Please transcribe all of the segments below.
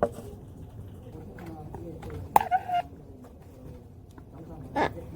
아. 예, 예.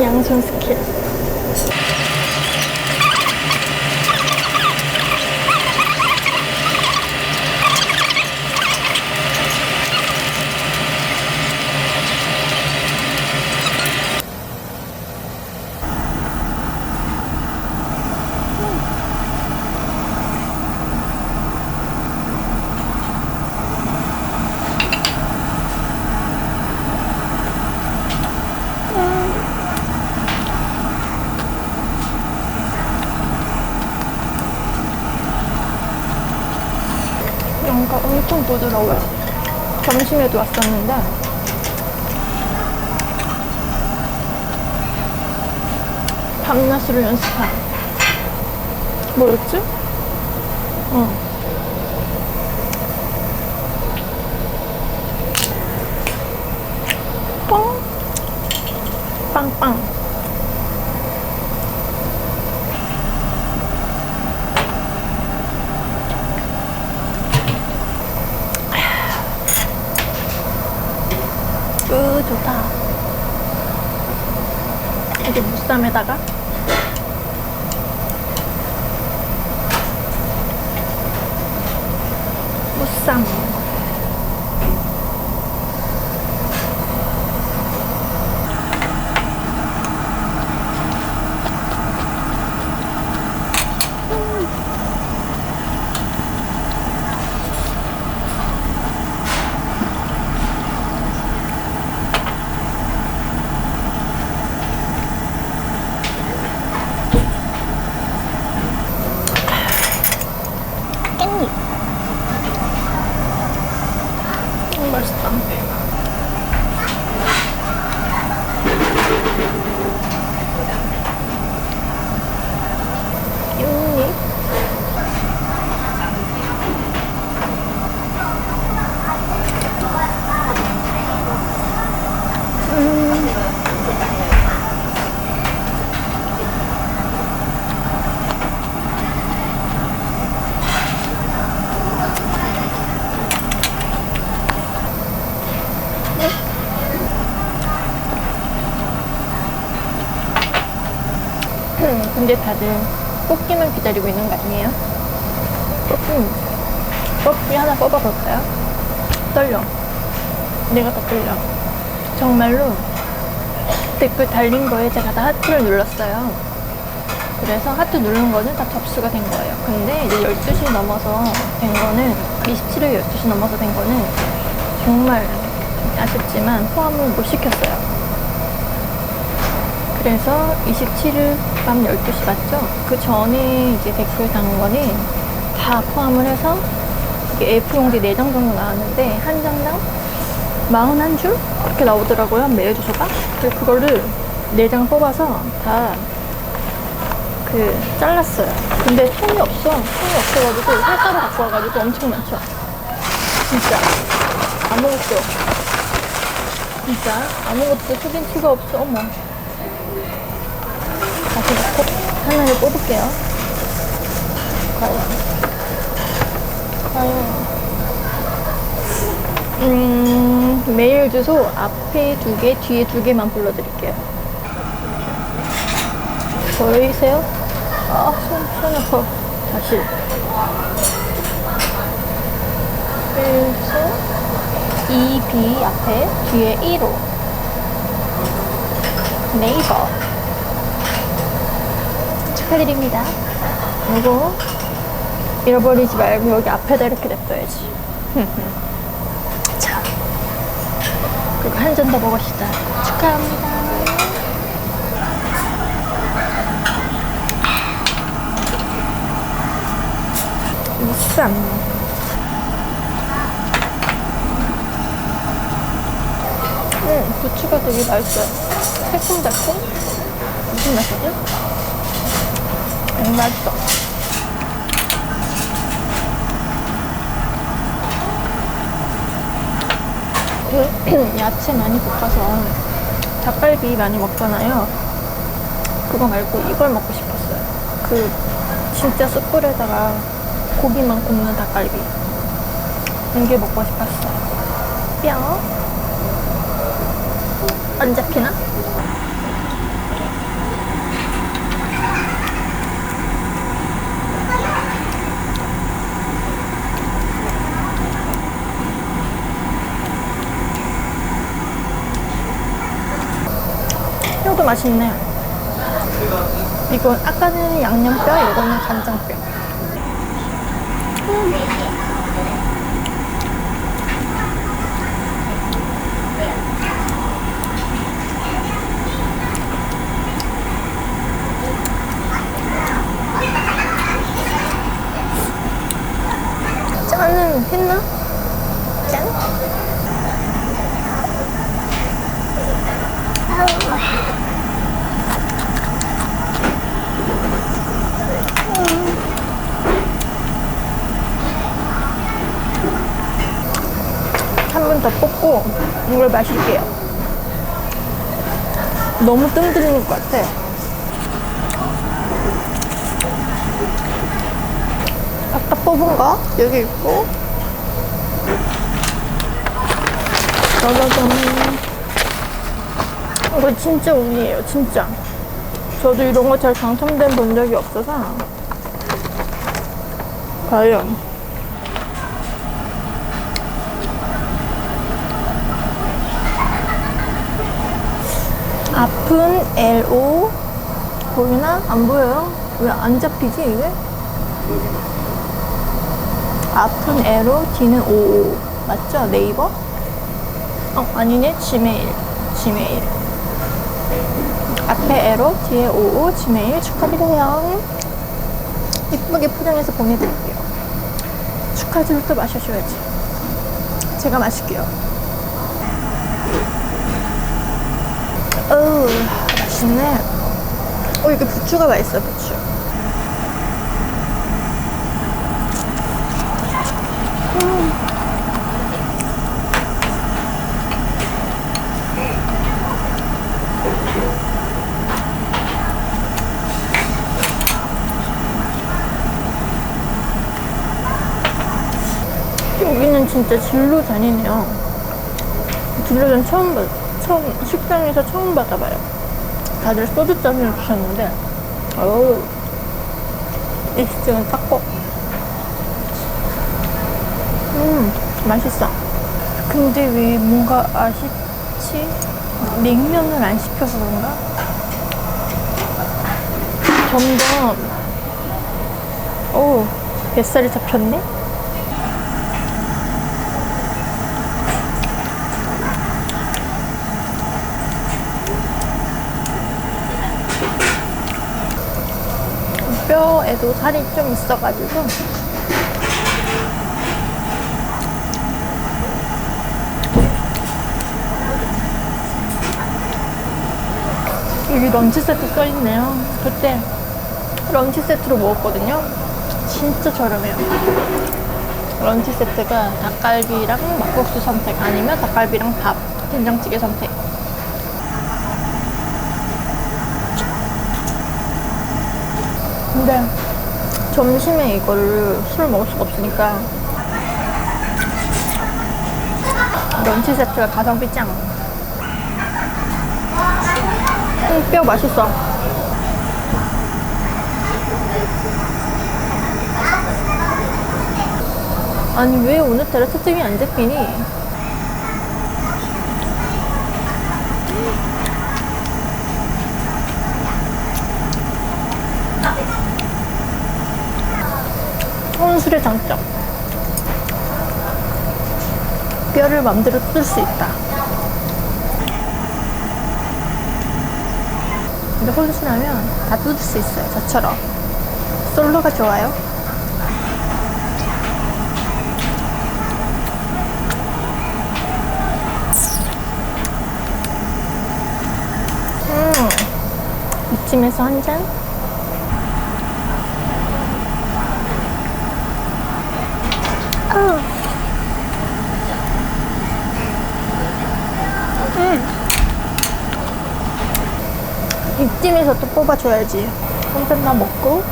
양손 스킬. 뭔가 엄청 부드러워요. 점심에도 왔었는데 밤낮으로 연습한 뭐였지? 어. 뻥 빵빵 으 좋다. 이게 무쌈에다가? 무쌈 깻잎 너무 맛있다 깻잎 음, 근데 다들 뽑기만 기다리고 있는 거 아니에요? 뽑기, 뽑기 하나 뽑아볼까요? 떨려. 내가 더 떨려. 정말로 댓글 달린 거에 제가 다 하트를 눌렀어요. 그래서 하트 누른 거는 다 접수가 된 거예요. 근데 이제 12시 넘어서 된 거는, 27일 12시 넘어서 된 거는 정말 아쉽지만 포함을 못 시켰어요. 그래서 27일 밤 12시 맞죠? 그 전에 이제 댓글 단 거는 다 포함을 해서 이게 A4용지 4장 정도 나왔는데 한 장당 41줄? 그렇게 나오더라고요. 메일 주소가. 그래서 그거를 내장 뽑아서 다 그 잘랐어요. 근데 통이 없어. 통이 없어가지고 회사로 갖고 와가지고 엄청 많죠. 진짜 아무것도 진짜 아무것도 속인 티가 없어. 어머. 하나를 뽑을게요. 과연 과연 음, 메일 주소 앞에 두 개, 뒤에 두 개만 불러드릴게요. 보이세요? 아, 손, 손 아파. 다시. 주소 2B 앞에, 뒤에 1호. 네이버. 축하드립니다. 이거 잃어버리지 말고 여기 앞에다 이렇게 냅둬야지. 자, 그리고 한 잔 더 먹읍시다. 축하합니다. 쌈. 음, 부추가 되게 맛있어요. 새콤달콤? 무슨 맛이지? 음, 맛있어. 그 야채 많이 볶아서 닭갈비 많이 먹잖아요. 그거 말고 이걸 먹고 싶었어요. 그 진짜 숯불에다가 고기만 굽는 닭갈비. 이게 먹고 싶었어요. 뼈. 안 잡히나? 맛있네. 이건 아까는 양념뼈, 이거는 간장뼈. 짠은 했나? 짠? 한 번 더 뽑고 이걸 마실게요. 너무 뜸 들리는 것 같아. 아까 뽑은 거? 여기 있고. 짜자잔 이거 진짜 운이에요 진짜. 저도 이런 거 잘 당첨된 본 적이 없어서. 과연 아픈 LO 보이나? 안 보여요? 왜 안 잡히지 이게? 아픈 에로 D는 55 맞죠? 네이버? 어 아니네 지메일 지메일 앞에 에로 뒤에 55 지메일 축하드려요 이쁘게 포장해서 보내드릴게요 축하주를 또 마셔줘야지 제가 마실게요 어우 맛있네. 어 이게 부추가 맛있어 부추. 여기는 진짜 진로잔이네요. 진로잔 처음 받, 처음, 식당에서 처음 받아봐요. 다들 소주잔을 주셨는데, 어우, 익스증은 닦고. 음, 맛있어. 근데 왜 뭔가 아쉽지? 냉면을 안 시켜서 그런가? 점점, 오, 뱃살이 잡혔네? 뼈에도 살이 좀 있어가지고 여기 런치 세트 써있네요. 그때 런치 세트로 먹었거든요. 진짜 저렴해요. 런치 세트가 닭갈비랑 막국수 선택 아니면 닭갈비랑 밥, 된장찌개 선택. 근데 점심에 이거를 술 먹을 수가 없으니까 런치 세트가 가성비 짱. 음, 뼈 맛있어. 아니 왜 오늘따라 초점이 안 잡히니? 혼술의 장점. 뼈를 맘대로 뜯을 수 있다. 근데 혼술하면 다 뜯을 수 있어요. 저처럼. 솔로가 좋아요. 음, 이쯤에서 한 잔? 아. 음. 이쯤에서 또 뽑아줘야지. 한 잔만 먹고.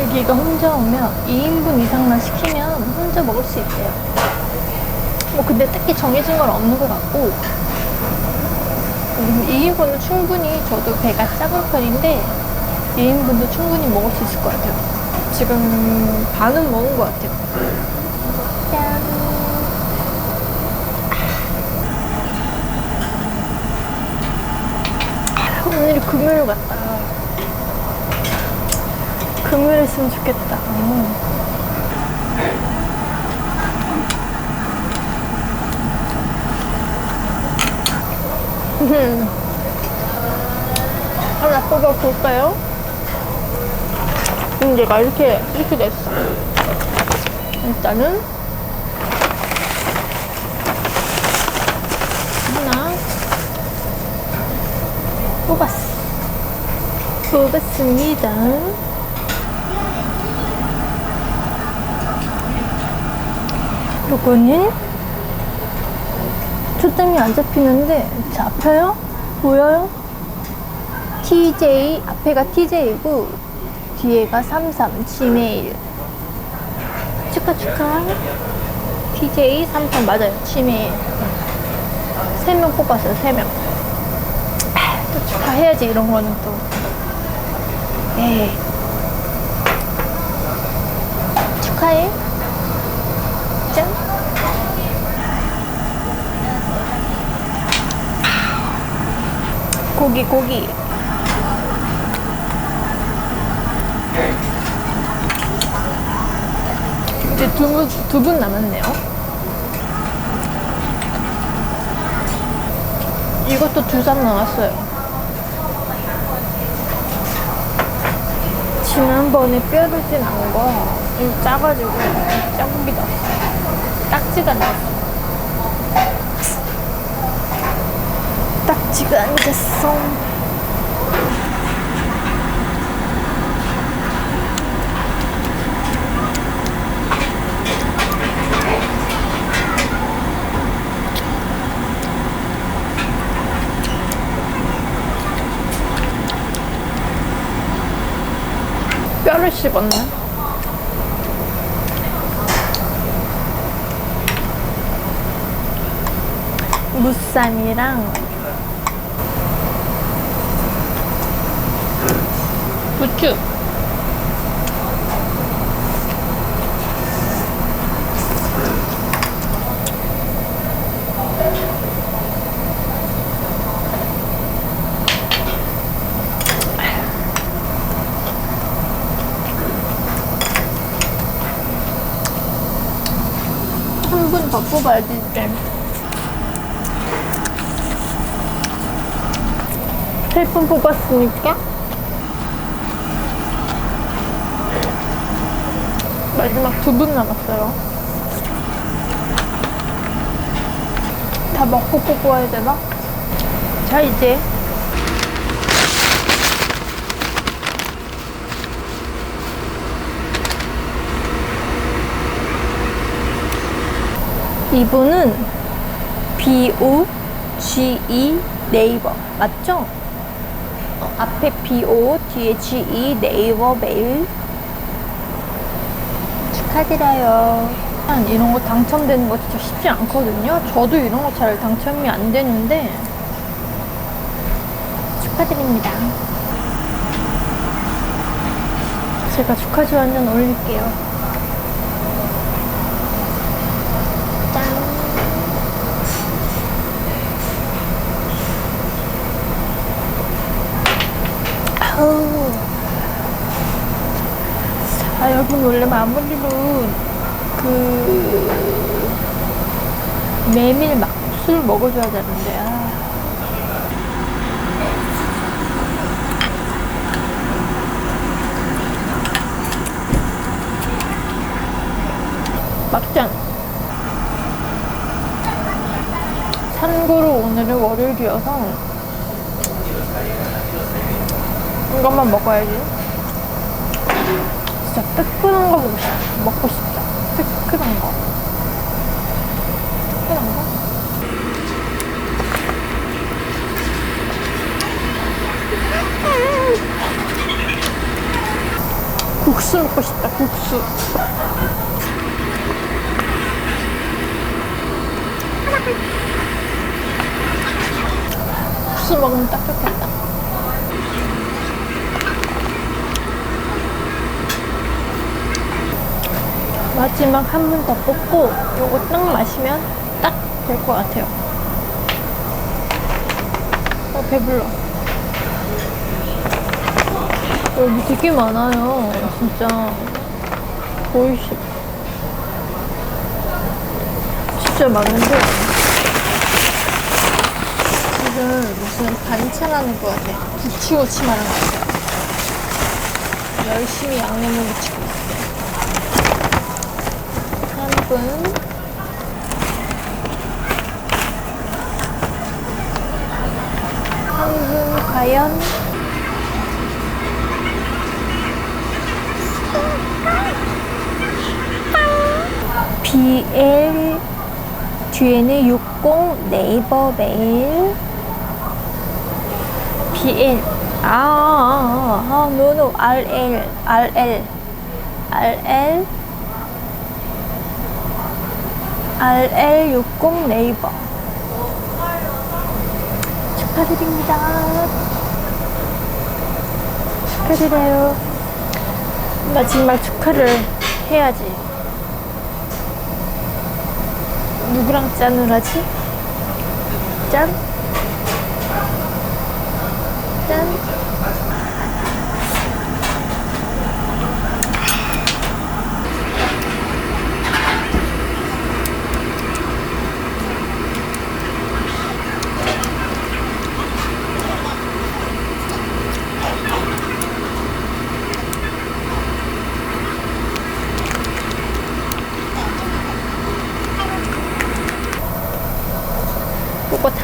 여기가 혼자 오면 2인분 이상만 시키면 혼자 먹을 수 있대요. 뭐 근데 딱히 정해진 건 없는 것 같고 음, 2인분은 충분히 저도 배가 작은 편인데 2인분도 충분히 먹을 수 있을 것 같아요. 지금 반은 먹은 것 같아요. 오늘이 금요일 같다. 금요일이었으면 좋겠다. 음. 하나 뽑아볼까요? 문제가 이렇게, 이렇게 됐어. 일단은, 하나, 뽑았어. 뽑았습니다. 요거는 초점이 안 잡히는데 잡혀요? 보여요? TJ 앞에가 TJ이고 뒤에가 33 지메일 축하 축하 TJ 33 맞아요 지메일 3명 뽑았어요 3명 또 축하해야지 이런 거는 또. 에이 축하해. 짠. 고기 고기. 이제 두분 두 분 남았네요. 이것도 두잔 남았어요 지난번에 뼈를 난 거, 이거 짜가지고, 짜고기 났어. 딱지가 났어. 딱지가 안 됐어. 뼈를 씹었네. 무쌈이랑 부추. 이제. 세분 뽑았으니까 마지막 두 분 남았어요. 다 먹고 뽑아야 되나? 자, 이제. 이분은 B-O-G-E 네이버 맞죠? 어, 앞에 B-O 뒤에 G-E 네이버 메일 축하드려요. 이런 거 당첨되는 거 진짜 쉽지 않거든요. 저도 이런 거 잘 당첨이 안 되는데 축하드립니다. 제가 한잔 올릴게요. 짠. 아우. 아, 여러분, 원래 마무리로 그, 메밀 막술 먹어줘야 되는데, 아. 막장. 참고로 오늘은 월요일이어서 이것만 먹어야지. 진짜 뜨끈한 거 먹고 싶다. 뜨끈한 거. 뜨끈한 거? 국수 먹고 싶다. 국수. 국수 먹으면 딱 좋겠다. 마지막 한번더 뽑고 요거 딱 마시면 딱 될 것 같아요. 어, 배불러. 여기 되게 많아요. 진짜. 보이시. 진짜 많은데. 지금 무슨 반찬하는 것 같아. 것 같아요. 열심히 양념을 묻히고 있어요. 한 분, 과연? BL 뒤에는 60 네이버 메일 BL 아, 아, 아, 아, no, RL, RL, RL, RL60 네이버. 축하드립니다. 축하드려요. 마지막 축하를 해야지. 누구랑 짠을 하지? 짠? 짠?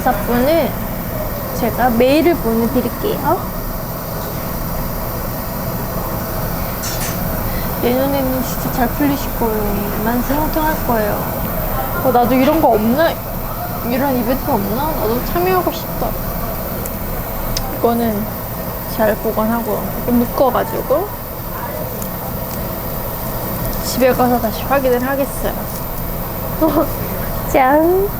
다섯 분을 제가 메일을 보내드릴게요. 내년에는 진짜 잘 풀리실 거예요. 만세 형통할 거예요. 어, 나도 이런 거 없나? 이런 이벤트 없나? 나도 참여하고 싶다. 이거는 잘 보관하고 묶어가지고 집에 가서 다시 확인을 하겠어요. 짠!